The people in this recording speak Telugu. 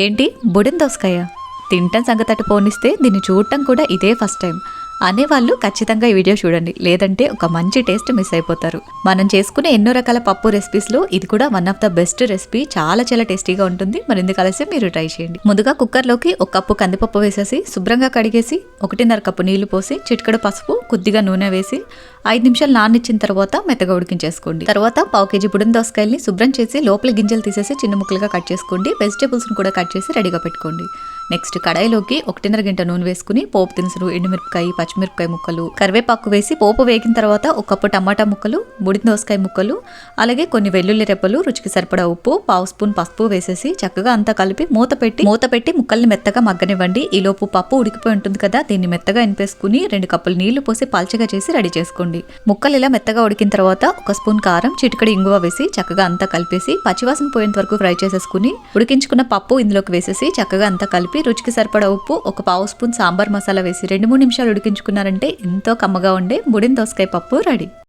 ఏంటి బుడిన దోసకాయ? తింటాం సంగతట పోనిస్తే దీన్ని చూడటం కూడా ఇదే ఫస్ట్ టైం అనేవాళ్ళు ఖచ్చితంగా ఈ వీడియో చూడండి. లేదంటే ఒక మంచి టేస్ట్ మిస్ అయిపోతారు. మనం చేసుకునే ఎన్నో రకాల పప్పు రెసిపీస్లో ఇది కూడా one of the best recipe చాలా చాలా టేస్టీగా ఉంటుంది. మరింది కలిసి మీరు ట్రై చేయండి. ముందుగా కుక్కర్లోకి ఒక కప్పు కందిపప్పు వేసేసి శుభ్రంగా కడిగేసి ఒకటిన్నర కప్పు నీళ్ళు పోసి చిటికెడు పసుపు కొద్దిగా నూనె వేసి ఐదు నిమిషాలు నానిచ్చిన తర్వాత మెత్తగా ఉడికించేసుకోండి. తర్వాత పావు కేజీ బుడిన దోసకాయల్ని శుభ్రం చేసి లోపల గింజలు తీసేసి చిన్న ముక్కలుగా కట్ చేసుకోండి. వెజిటేబుల్స్ని కూడా కట్ చేసి రెడీగా పెట్టుకోండి. నెక్స్ట్ కడాయిలోకి ఒకటిన్నర గంట నూనె వేసుకుని పోపు దినుసులు ఎండుమిరపకాయ పచ్చిమిరపకాయ ముక్కలు కరివేపాకు వేసి పోపు వేగిన తర్వాత ఒక కప్పు టమాటా ముక్కలు బుడిన దోసకాయ ముక్కలు అలాగే కొన్ని వెల్లుల్లి రెప్పలు రుచికి సరిపడా ఉప్పు పావు స్పూన్ పసుపు వేసేసి చక్కగా అంతా కలిపి మూత పెట్టి మూత పెట్టి ముక్కల్ని మెత్తగా మగ్గనివ్వండి. ఈ లోపు పప్పు ఉడికిపోయి ఉంటుంది కదా దీన్ని మెత్తగా ఎనిపేసుకుని రెండు కప్పులు నీళ్ళు పోసి పల్చగా చేసి రెడీ చేసుకోండి. ముక్కలు ఇలా మెత్తగా ఉడికిన తర్వాత ఒక స్పూన్ కారం చిటికడి ఇంగువ వేసి చక్కగా అంతా కలిపేసి పచ్చివాసన పోయేంత వరకు ఫ్రై చేసేసుకుని ఉడికించుకున్న పప్పు ఇందులోకి వేసేసి చక్కగా అంతా కలిపి కలిపి రుచికి సరిపడా ఉప్పు ఒక పావు స్పూన్ సాంబార్ మసాలా వేసి రెండు మూడు నిమిషాలు ఉడికించుకున్నారంటే ఎంతో కమ్మగా ఉండే బుడిన దోసకాయ పప్పు రెడీ.